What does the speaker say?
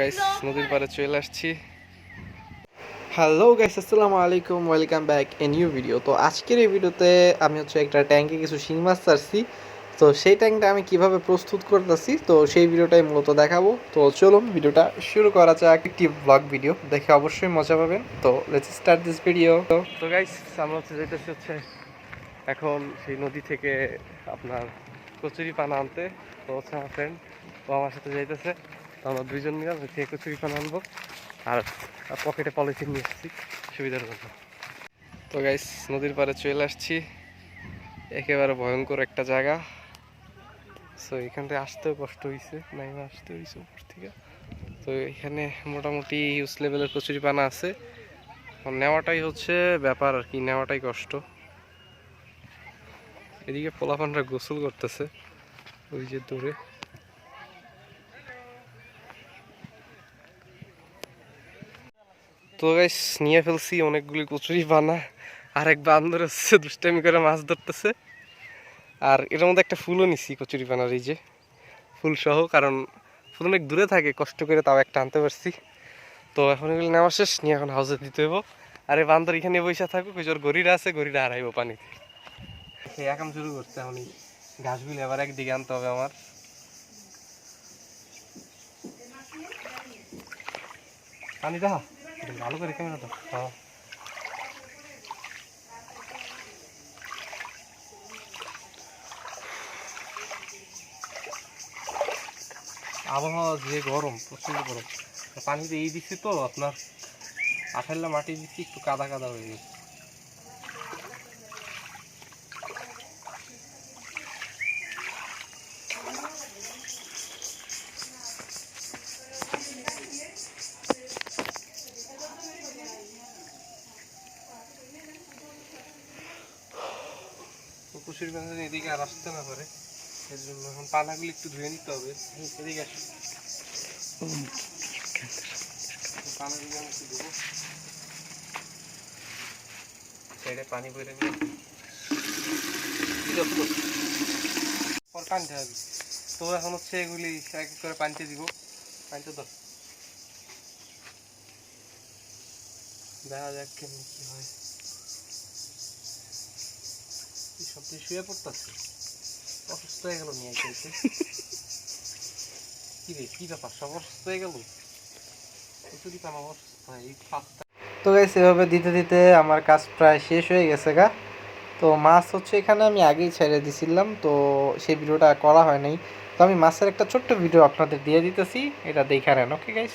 Guys নদীর পাড়ে চলে আসছি। হ্যালো গাইস আসসালামু আলাইকুম welcome back a new video তো আজকের এই ভিডিওতে আমি হচ্ছে একটা ট্যাঙ্কে কিছু শিং মাছ ছাড়ছি। তো সেই ট্যাঙ্কটা আমি কীভাবে প্রস্তুত করতেছি, তো সেই ভিডিওটাই মূলত দেখাবো। তো চলুন ভিডিওটা শুরু করা যাক। একটি ব্লগ ভিডিও দেখে অবশ্যই মজা পাবেন। তো লেটস স্টার্ট দিস ভিডিও তো গাইস আমরা হচ্ছে যেতেছি হচ্ছে এখন সেই নদী থেকে আপনার কচুরি পানা আনতে। তো হচ্ছে আমার ফ্রেন্ড ও আমার সাথে যাইতেছে। তো আমরা দুইজন মিলে থেকে কচুরি আনব। আর পকেটে পলিথিন নিয়ে এসেছি, সুবিধার জন্য। তো গাইস নদীর পাড়ে চলে আসছি। একেবারে ভয়ঙ্কর একটা জায়গা। সো এখান থেকে আসতেও কষ্ট হয়েছে নাইমা আসতে হয়েছে উপর থেকে। তো এখানে মোটামুটি ইউজ লেভেলের কচুরি পানা আছে। নেওয়াটাই হচ্ছে ব্যাপার আর কি, নেওয়াটাই কষ্ট। এদিকে পোলাপানরা গোসল করতেছে, ওই যে দূরে। তো গাইস নিয়ে ফেলছি অনেকগুলি কচুরি পানা আর এক বান্দর হচ্ছে দুষ্টামি করে মাছ ধরতেছে। আর এটার মধ্যে একটা ফুলও নিছি কচুরি পানার এই যে ফুল সহ, কারণ ফুল অনেক দূরে থাকে, কষ্ট করে তাও একটা আনতে পারছি। তো এখন এগুলো নেওয়া শেষ, নিয়ে এখন হাউসে দিতে হইব। আর এই বান্দর এখানে বসে থাকুক, ওই ওর গরিরা আছে, গরিরা হারাইব পানিতে। সেই একাম শুরু করছে, এখন গাছগুলি আবার একদিকে আনতে হবে আমার। পানি দেখা ভালো করে ক্যামেরা তো হ্যাঁ। আবহাওয়া যে গরম প্রচণ্ড গরম। পানিতে এই দিচ্ছি তো আপনার। আঠাল্লা মাটি দিচ্ছি, একটু কাদা কাদা হয়ে গেছে কুশির গঞ্জের এদিকে আর আসতে না পারে। এর জন্য এখন পানাগুলি একটু ধুয়ে নিতে হবে। এদিকে আসো। পানাগুলি আমি একটু দেবো সাইডে পানি বইরে নিয়ে পর টানতে হবে। তো এখন হচ্ছে এগুলি এক করে পানিতে দিব। পানিতে দাও দেখা যাক কেমন কি হয়। শুয়ে পড়তেছে। অসুস্থ হয়ে গেল, নিয়ে রে ব্যাপার? সব অসুস্থ হয়ে গেল? পানা অসুস্থ হয় এই তো গাইস এভাবে দিতে দিতে আমার কাজ প্রায় শেষ হয়ে গেছে গা। তো মাছ হচ্ছে এখানে আমি আগেই ছেড়ে দিছিলাম, তো সেই ভিডিওটা করা হয় নাই। তো আমি মাছের একটা ছোট্ট ভিডিও আপনাদের দিয়ে দিতেছি, এটা দেখে নেন ওকে গাইস